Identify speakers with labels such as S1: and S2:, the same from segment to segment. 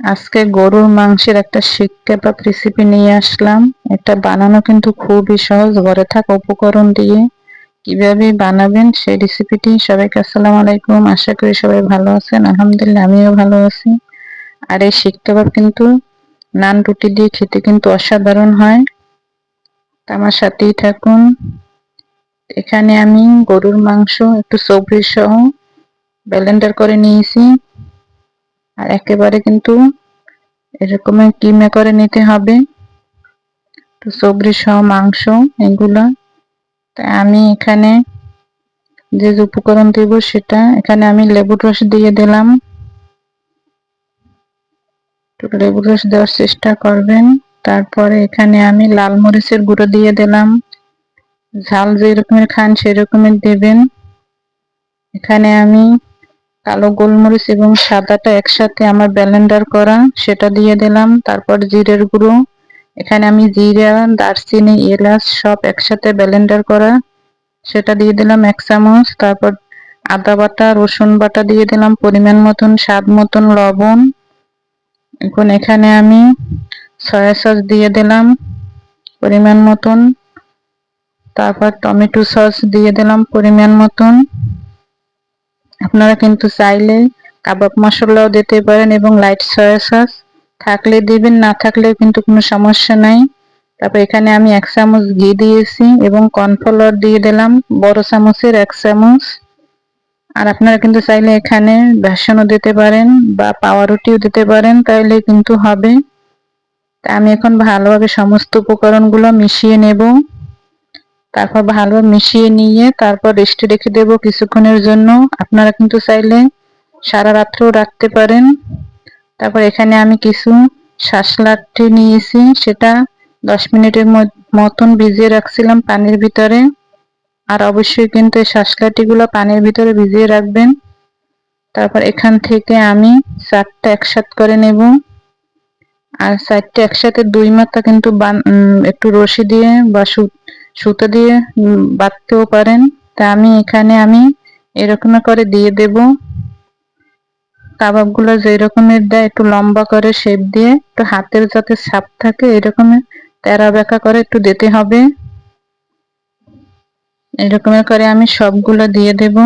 S1: আজকে গরুর মাংসের একটা শিক কাবাব রেসিপি নিয়ে আসলাম। এটা বানানো কিন্তু খুবই সহজ। ঘরে থাকা উপকরণ দিয়ে কীভাবে বানাবেন সেই রেসিপিটি সবাইকে আসসালামু আলাইকুম। আশা করি সবাই ভালো আছেন। আলহামদুলিল্লাহ, আমিও ভালো আছি। আর এই কাবাব কিন্তু নান রুটি দিয়ে খেতে কিন্তু অসাধারণ হয়। আমার সাথেই থাকুন। এখানে আমি গরুর মাংস, একটু সবজি সহ ব্যালেন্ডার করে নিয়েছি। আর একেবারে কিন্তু এরকম কিমে করে নিতে হবে। তো সবজি সহ, মাংস এগুলো। তাই আমি এখানে যে উপকরণ দেব সেটা এখানে আমি লেবুর রস দিয়ে দিলাম। লেবুর রস দেওয়ার চেষ্টা করবেন। তারপরে এখানে আমি লাল মরিচের গুঁড়ো দিয়ে দিলাম। ঝাল যেরকমের খান সেরকমের দেবেন। এখানে আমি কালো গোলমরিচ এবং সাদাটা একসাথে আমার ব্যালেন্ডার করা, সেটা দিয়ে দিলাম। তারপর জিরের গুঁড়ো। এখানে আমি জিরা, দারচিনি, এলাচ সব একসাথে ব্যালেন্ডার করা, সেটা দিয়ে দিলাম এক চামচ। তারপর আদা বাটা, রসুন বাটা দিয়ে দিলাম পরিমাণ মতন, স্বাদ মতন লবণ। এখন এখানে আমি সয়া সস দিয়ে দিলাম পরিমাণ মতন। তারপর টমেটো সস দিয়ে দিলাম পরিমাণ মতন। আপনারা কিন্তু চাইলে কাবাব মশলাও দিতে পারেন এবং লাইট সয়া সস থাকলে দিবেন, না থাকলেও কিন্তু কোনো সমস্যা নাই। তারপর এখানে আমি এক চামচ ঘি দিয়েছি এবং কর্নফ্লাওয়ার দিয়ে দিলাম, বড় চামচের এক চামচ। আর আপনারা কিন্তু চাইলে এখানে বেসনও দিতে পারেন বা পাউরুটিও দিতে পারেন, তাইলে কিন্তু হবে। তা আমি এখন ভালোভাবে সমস্ত উপকরণগুলো মিশিয়ে নেব। তারপর ভালো মিশিয়ে নিয়ে তারপর রেস্টে রেখে দেব কিছুক্ষণের জন্য। আপনারা কিন্তু চাইলে সারা রাত্রেও রাখতে পারেন। তারপর এখানে আমি কিছু শাঁসলাটি নিয়েছি, সেটা দশ মিনিটের মতন ভিজিয়ে রাখছিলাম পানির ভিতরে। আর অবশ্যই কিন্তু এই শাঁসলাটিগুলো পানির ভিতরে ভিজিয়ে রাখবেন। তারপর এখান থেকে আমি চারটা একসাথ করে নেব। আর চারটে একসাথে দুই মাথা কিন্তু একটু রশি দিয়ে বা সুতো দিয়ে বাঁধতেও পারেন। তা আমি এখানে আমি এরকম করে দিয়ে দেব। কাবাবগুলো যে রকমের দেয়, একটু লম্বা করে শেপ দিয়ে, একটু হাতের যাতে সাপ থাকে এরকমের তেরা বেঁকা করে একটু দিতে হবে। এরকমের করে আমি সবগুলো দিয়ে দেব।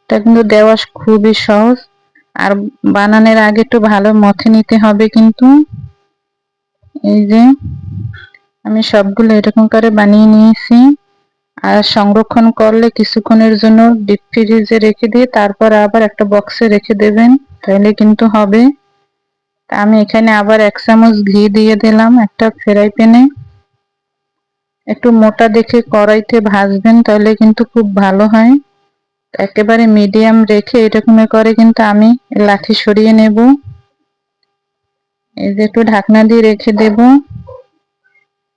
S1: এটা কিন্তু দেওয়া খুবই সহজ। আর বানানোর আগে একটু ভালো মথে নিতে হবে কিন্তু। এই যে আমি সবগুলো এরকম করে বানিয়ে নিয়েছি। আর সংরক্ষণ করলে কিছুক্ষণের জন্য ডিপ ফ্রিজে রেখে দিয়ে তারপর আবার একটা বক্সে রেখে দেবেন তাহলে কিন্তু হবে। আমি এখানে আবার এক চামচ ঘি দিয়ে দিলাম একটা ফ্রাই প্যানে। একটু মোটা দেখে কড়াইতে ভাজবেন তাহলে কিন্তু খুব ভালো হয়। একেবারে মিডিয়াম রেখে এরকম করে কিন্তু আমি লাঠি সরিয়ে নেব। এই যে একটু ঢাকনা দিয়ে রেখে দেব।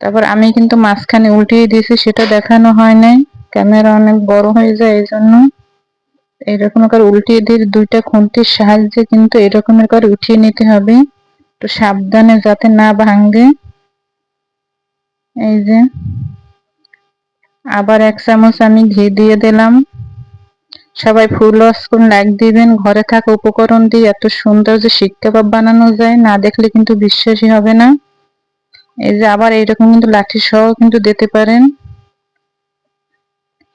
S1: তারপর আমি কিন্তু মাঝখানে উল্টিয়ে দিয়েছি, সেটা দেখানো হয় নাই। ক্যামেরা অনেক বড় হয়ে যায় এই জন্য এরকম করে উল্টিয়ে দিয়ে দুইটা খুন্তির সাহায্যে কিন্তু এরকম করে উঠিয়ে নিতে হবে। একটু সাবধানে যাতে না ভাঙ্গে এই যে। আবার এক চামচ আমি ঘি দিয়ে দিলাম। সবাই ফুল করে লাইক দিবেন, ঘরে থাকা উপকরণ দিয়ে এত সুন্দর যে শিক্ষা বানানো যায়, না দেখলে কিন্তু বিশ্বাসই হবে না। এই যে আবার এইরকম কিন্তু লাঠি সহ কিন্তু দিতে পারেন।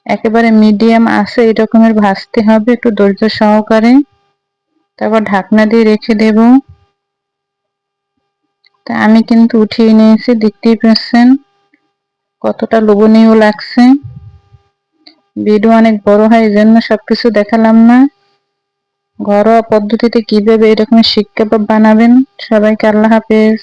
S1: একেবারে মিডিয়াম আছে, এই রকমের ভাজতে হবে, একটু ধৈর্য সহকারে। তারপর ঢাকনা দিয়ে রেখে দেব। তা আমি কিন্তু উঠিয়ে নিয়েছি, দেখতেই পাচ্ছেন কতটা লোভনীয় লাগছে। ভিডিও অনেক বড় হয় এই জন্য সবকিছু দেখালাম না। ঘরোয়া পদ্ধতিতে কীভাবে এরকম শিক্ষা বানাবেন, সবাইকে আল্লাহ হাফেজ।